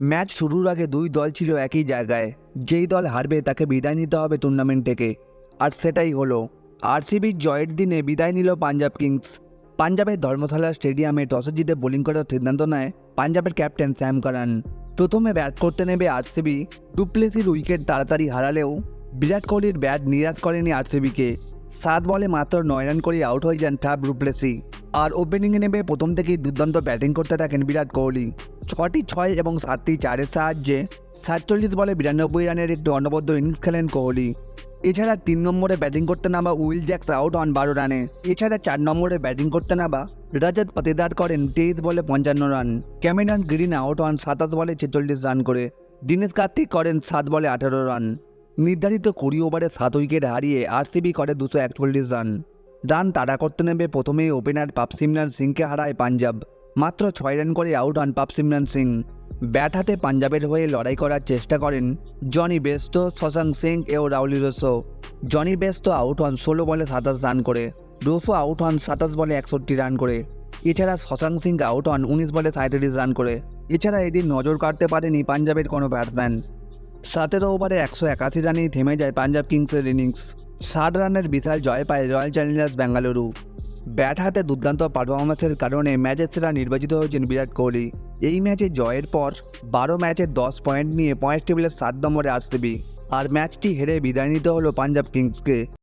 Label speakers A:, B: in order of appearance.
A: Match শুরুর আগে দুই দল ছিল একই জায়গায়। যেই দল হারবে তাকে বিদায় নিতে হবে টুর্নামেন্ট থেকে। আর সেটাই হলো, আরসিবির জয়ের দিনে বিদায় নিল পাঞ্জাব কিংস। পাঞ্জাবের ধর্মশালা স্টেডিয়ামে টসে জিতে বোলিং করার সিদ্ধান্ত নেয় পাঞ্জাবের ক্যাপ্টেন স্যাম কারান। প্রথমে ব্যাট করতে নেবে আরসিবি। ডুপ্লেসির উইকেট তাড়াতাড়ি হারালেও বিরাট কোহলির ব্যাট নিরাশ করেনি আরসিবিকে। সাত বলে মাত্র নয় রান করে আউট হয়ে যান ফ্যাব রুপ্লেসি আর ওপেনিংয়ে নেমে প্রথম থেকেই দুর্দান্ত ব্যাটিং করতে থাকেন বিরাট কোহলি। ছটি ছয় এবং সাতটি চারের সাহায্যে সাতচল্লিশ বলে বিরানব্বই রানের একটি অনবদ্য ইনিংস খেলেন কোহলি। এছাড়া তিন নম্বরে ব্যাটিং করতে নামা উইল জ্যাক্স আউট হন বারো রানে। এছাড়া চার নম্বরে ব্যাটিং করতে নামা রাজাত পাতিদার করেন তেইশ বলে পঞ্চান্ন রান। ক্যামেরন গ্রিন আউট হন সাতাশ বলে ছেচল্লিশ রান করে। দীনেশ কার্তিক করেন সাত বলে আঠারো রান। নির্ধারিত কুড়ি ওভারে সাত উইকেট হারিয়ে আরসিবি করে দুশো একচল্লিশ রান। রান তাড়া করতে নেমে প্রথমেই ওপেনার পাপ সিমরান সিংকে হারায় পাঞ্জাব। মাত্র ছয় রান করে আউট হন পাপ সিমরান সিং। ব্যাট হাতে পাঞ্জাবের হয়ে লড়াই করার চেষ্টা করেন জনি বেস্ত শশাঙ্ক সিং ও Rilee Rossouw Jonny Bairstow out হন ষোলো বলে সাতাশ রান করে রোসো আউট হন সাতাশ বলে একষট্টি রান করে। এছাড়া শশাঙ্ক সিং আউট হন উনিশ বলে সাঁত্রিশ রান করে। এছাড়া এদিন নজর কাটতে পারেনি পাঞ্জাবের কোনো ব্যাটসম্যান সতেরো ওভারে একশো একাশি রানেই থেমে যায় পাঞ্জাব কিংসের ইনিংস। ষাট রানের বিশাল জয় পায় রয়্যাল চ্যালেঞ্জার্স বেঙ্গালুরু ব্যাট হাতে দুর্দান্ত পারফরমেন্সের কারণে ম্যাচের সেরা নির্বাচিত হয়েছেন বিরাট কোহলি। এই ম্যাচে জয়ের পর বারো ম্যাচে দশ পয়েন্ট নিয়ে পয়েন্ট টেবিলের সাত নম্বরে আরসিবি। আর ম্যাচটি হেরে বিদায় নিতে হলো পাঞ্জাব কিংসকে।